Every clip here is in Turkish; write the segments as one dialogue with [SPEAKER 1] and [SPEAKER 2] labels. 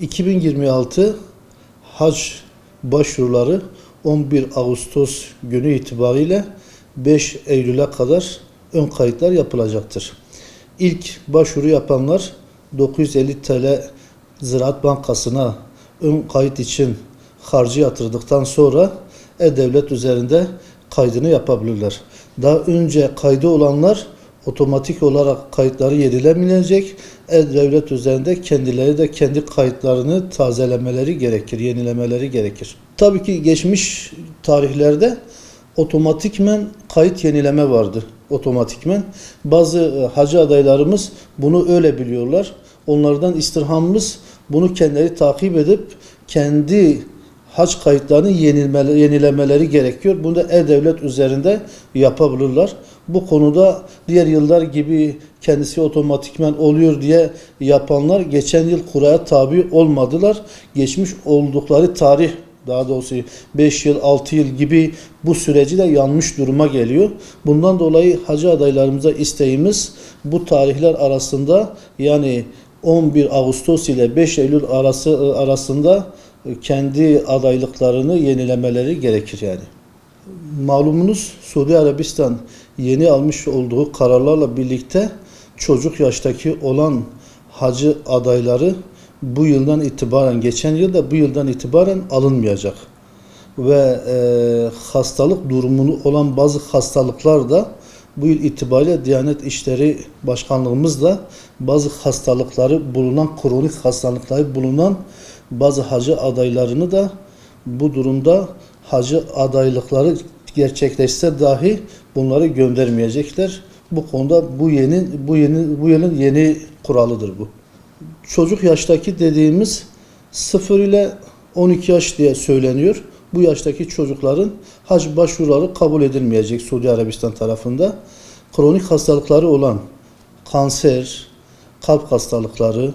[SPEAKER 1] 2026 hac başvuruları 11 Ağustos günü itibariyle 5 Eylül'e kadar ön kayıtlar yapılacaktır. İlk başvuru yapanlar 950 TL Ziraat Bankası'na ön kayıt için harcı yatırdıktan sonra e-devlet üzerinde kaydını yapabilirler. Daha önce kaydı olanlar otomatik olarak kayıtları yenilemeyecek. E-Devlet üzerinde kendileri de kendi kayıtlarını tazelemeleri gerekir, yenilemeleri gerekir. Tabii ki geçmiş tarihlerde otomatikmen kayıt yenileme vardı. Otomatikmen. Bazı e, hacı adaylarımız bunu öyle biliyorlar. Onlardan istirhamımız bunu kendileri takip edip kendi hac kayıtlarını yenilemeleri gerekiyor. Bunu da e-devlet üzerinde yapabilirler. Bu konuda diğer yıllar gibi kendisi otomatikmen oluyor diye yapanlar geçen yıl kuraya tabi olmadılar. Geçmiş oldukları tarih daha doğrusu 5 yıl 6 yıl gibi bu süreci de yanlış duruma geliyor. Bundan dolayı hacı adaylarımıza isteğimiz bu tarihler arasında yani 11 Ağustos ile 5 Eylül arası arasında kendi adaylıklarını yenilemeleri gerekir yani. Malumunuz Suudi Arabistan yeni almış olduğu kararlarla birlikte çocuk yaştaki olan hacı adayları bu yıldan itibaren, geçen yılda bu yıldan itibaren alınmayacak. Ve e, hastalık durumunu olan bazı hastalıklar da bu yıl itibariyle Diyanet İşleri Başkanlığımız da bazı hastalıkları bulunan, kronik hastalıkları bulunan bazı hacı adaylarını da bu durumda hacı adaylıkları gerçekleşse dahi bunları göndermeyecekler. Bu konuda bu yeni bu yeni bu yılın yeni kuralıdır bu. Çocuk yaştaki dediğimiz 0 ile 12 yaş diye söyleniyor. Bu yaştaki çocukların hac başvuruları kabul edilmeyecek Suudi Arabistan tarafında. Kronik hastalıkları olan kanser, kalp hastalıkları,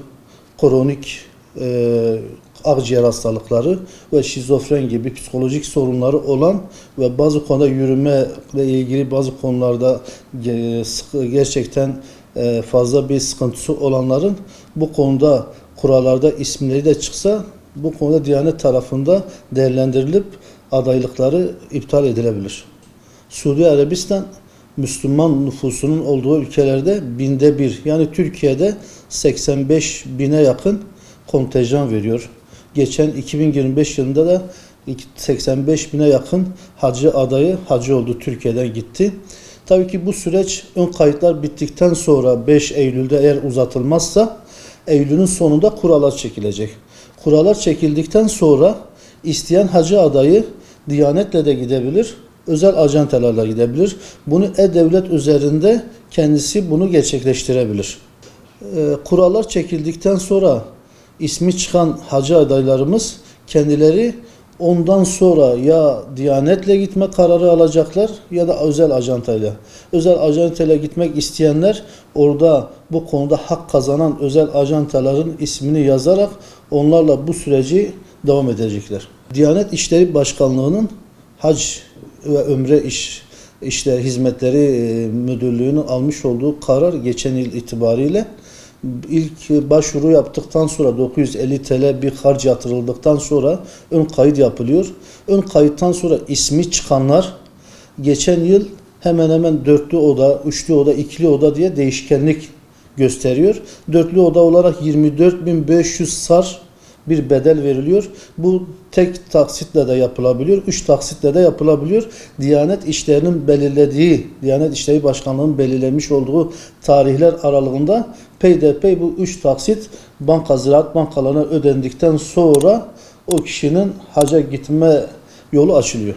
[SPEAKER 1] kronik e, akciğer hastalıkları ve şizofren gibi psikolojik sorunları olan ve bazı konuda yürüme ile ilgili bazı konularda e, gerçekten e, fazla bir sıkıntısı olanların bu konuda kurallarda isimleri de çıksa bu konuda Diyanet tarafında değerlendirilip adaylıkları iptal edilebilir. Suudi Arabistan Müslüman nüfusunun olduğu ülkelerde binde bir yani Türkiye'de 85 bine yakın kontenjan veriyor. Geçen 2025 yılında da 85 bine yakın hacı adayı hacı oldu Türkiye'den gitti. Tabii ki bu süreç ön kayıtlar bittikten sonra 5 Eylül'de eğer uzatılmazsa Eylül'ün sonunda kurallar çekilecek. Kurallar çekildikten sonra isteyen hacı adayı Diyanetle de gidebilir, özel ajantalarla gidebilir. Bunu e-devlet üzerinde kendisi bunu gerçekleştirebilir. Ee, kurallar çekildikten sonra ismi çıkan hacı adaylarımız kendileri ondan sonra ya Diyanetle gitme kararı alacaklar ya da özel ajantayla. Özel ajantayla gitmek isteyenler orada bu konuda hak kazanan özel ajantaların ismini yazarak onlarla bu süreci devam edecekler. Diyanet İşleri Başkanlığı'nın hac ve ömre iş işte hizmetleri e, müdürlüğünün almış olduğu karar geçen yıl itibariyle ilk başvuru yaptıktan sonra 950 TL bir harç yatırıldıktan sonra ön kayıt yapılıyor. Ön kayıttan sonra ismi çıkanlar geçen yıl hemen hemen dörtlü oda, üçlü oda, ikili oda diye değişkenlik gösteriyor. Dörtlü oda olarak 24.500 sar bir bedel veriliyor. Bu tek taksitle de yapılabiliyor. Üç taksitle de yapılabiliyor. Diyanet işlerinin belirlediği, Diyanet İşleri Başkanlığı'nın belirlemiş olduğu tarihler aralığında peyderpey bu üç taksit banka ziraat bankalarına ödendikten sonra o kişinin haca gitme yolu açılıyor.